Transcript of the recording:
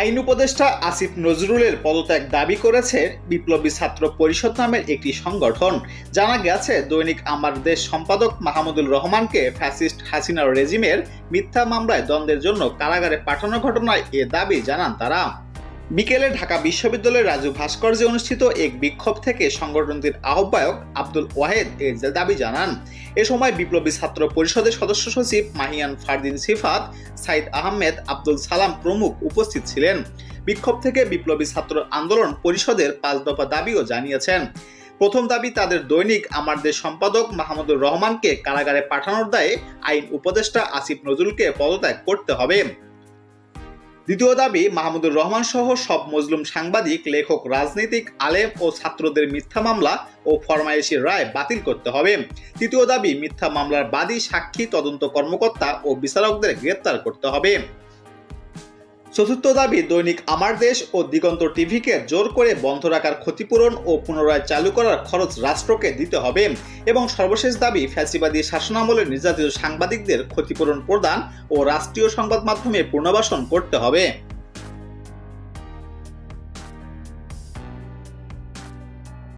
আইন উপদেষ্টা আসিফ নজরুলের পদত্যাগ দাবি করেছে বিপ্লবী ছাত্র পরিষদ নামের একটি সংগঠন। জানা গেছে, দৈনিক আমার দেশ সম্পাদক মাহমুদুল রহমানকে ফ্যাসিস্ট হাসিনার রেজিমের মিথ্যা মামলায় দ্বন্দ্বের জন্য কারাগারে পাঠানোর ঘটনায় এ দাবি জানান তারা। বিকেলে ঢাকা বিশ্ববিদ্যালয়ের রাজু ভাস্কর্যে অনুষ্ঠিত এক বিক্ষোভ থেকে সংগঠনটির আহ্বায়ক আব্দুল ওয়াহেদ এর দাবি জানান। এ সময় বিপ্লবী ছাত্র পরিষদের সদস্য সচিব মাহিয়ান ফারদিন সিফাত, সাইদ আহমেদ, আব্দুল সালাম প্রমুখ উপস্থিত ছিলেন। বিক্ষোভ থেকে বিপ্লবী ছাত্র আন্দোলন পরিষদের পাঁচ দফা দাবিও জানিয়েছেন। প্রথম দাবি তাদের দৈনিক আমার দেশ সম্পাদক মাহমুদুর রহমানকে কারাগারে পাঠানোর দায়ে আইন উপদেষ্টা আসিফ নজরুলকে পদত্যাগ করতে হবে। দ্বিতীয় দাবি, মাহমুদুর রহমান সহ সব মজলুম সাংবাদিক, লেখক, রাজনৈতিক, আলেম ও ছাত্রদের মিথ্যা মামলা ও ফরমায়েশির রায় বাতিল করতে হবে। তৃতীয় দাবি, মিথ্যা মামলার বাদী সাক্ষী তদন্ত কর্মকর্তা ও বিচারকদের গ্রেপ্তার করতে হবে। চতুর্থ দাবি, দৈনিক আমার দেশ ও দিগন্ত টিভিকে জোর করে বন্ধ রাখার ক্ষতিপূরণ ও পুনরায় চালু করার খরচ রাষ্ট্রকে দিতে হবে। এবং সর্বশেষ দাবি, ফ্যাসিবাদী শাসনামলে নির্যাতিত সাংবাদিকদের ক্ষতিপূরণ প্রদান ও রাষ্ট্রীয় সংবাদ মাধ্যমে পুনর্বাসন করতে হবে।